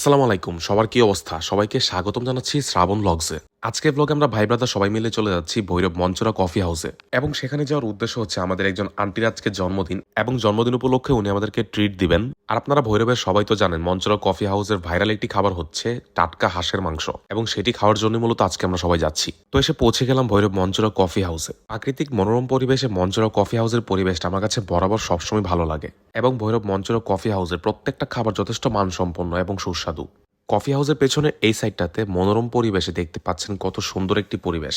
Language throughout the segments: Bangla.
আসসালামু আলাইকুম সবার কি অবস্থা? সবাইকে স্বাগতম জানাচ্ছি শ্রাবণ ব্লগসে আজকে ব্লগে আমরা ভাই ব্রাদার সবাই মিলে চলে যাচ্ছি ভৈরব মঞ্চরা কফি হাউসে এবং সেখানে যাওয়ার উদ্দেশ্য হচ্ছে আমাদের একজন আন্টির আজকে জন্মদিন এবং জন্মদিন উপলক্ষে উনি আমাদেরকে ট্রিট দিবেন। আর আপনারা ভৈরবের সবাই তো জানেন মঞ্চরা কফি হাউসের ভাইরাল একটি খাবার হচ্ছে টাটকা হাঁসের মাংস। এবং সেটি খাওয়ার জন্য মূলত আজকে আমরা সবাই যাচ্ছি। তো এসে পৌঁছে গেলাম ভৈরব মঞ্চরা কফি হাউসে প্রাকৃতিক মনোরম পরিবেশে মঞ্চরা কফি হাউসের পরিবেশটা আমার কাছে বরাবর সবসময় ভালো লাগে। এবং ভৈরব মঞ্চরা কফি হাউসের প্রত্যেকটা খাবার যথেষ্ট মানসম্পন্ন এবং সুস্বাদু। কফি হাউসের পেছনে এই সাইডটাতে মনোরম পরিবেশে দেখতে পাচ্ছেন কত সুন্দর একটি পরিবেশ।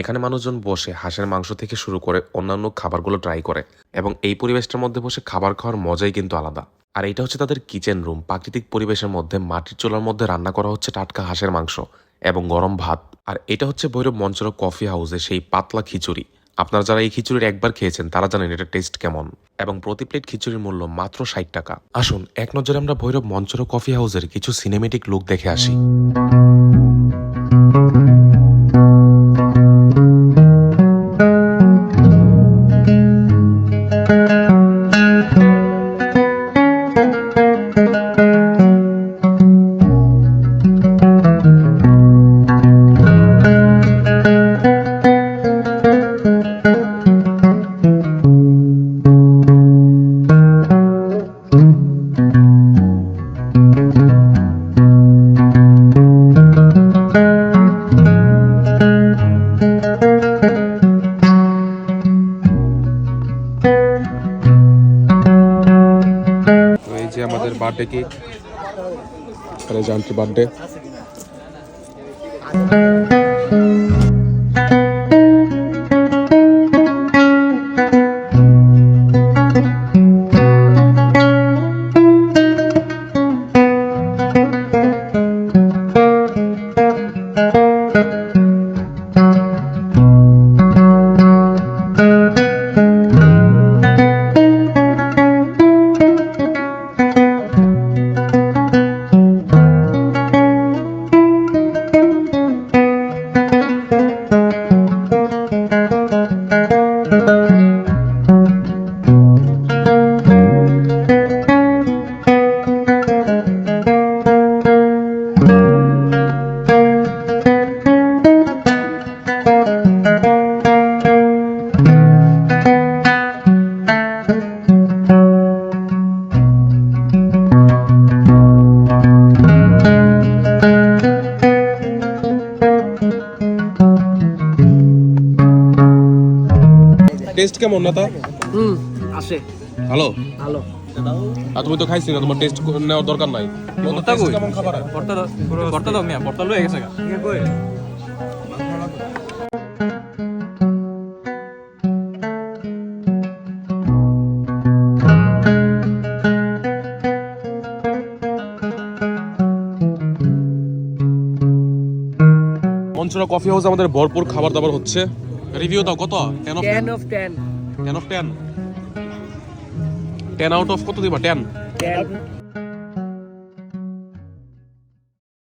এখানে মানুষজন বসে হাঁসের মাংস থেকে শুরু করে অন্যান্য খাবারগুলো ট্রাই করে এবং এই পরিবেশটার মধ্যে বসে খাবার খাওয়ার মজাই কিন্তু আলাদা। আর এটা হচ্ছে তাদের কিচেন রুম প্রাকৃতিক পরিবেশের মধ্যে মাটির চুলার মধ্যে রান্না করা হচ্ছে টাটকা হাঁসের মাংস এবং গরম ভাত। আর এটা হচ্ছে ভৈরব মঞ্চরক কফি হাউসে সেই পাতলা খিচুড়ি। আপনারা যারা এই খিচুড়ির একবার খেয়েছেন, তারা জানেন এটা টেস্ট কেমন। এবং প্রতি প্লেট খিচুড়ির মূল্য মাত্র ষাট টাকা। আসুন, এক নজরে আমরা ভৈরব মঞ্চর কফি হাউসের কিছু সিনেমেটিক লুক দেখে আসি। আমাদের বার্থডে কেক এখানে জানছি বার্থডে টেস্ট কেমন না তা হুম আসে। ভালো? ভালো। আর তুমি তো খাইছি না তোমার টেস্ট নেওয়ার দরকার নাই। ভর্তা কই? কেমন খাবার? ভর্তা ভর্তা দাও মিয়া ভর্তা লয়ে গেছে গা। মঞ্চরা কফি হাউস আমাদের ভরপুর খাবার দাবার হচ্ছে। রিভিউ দাও কত? Ten of ten of ten ten of ten ten out of কত দিবা? Ten ten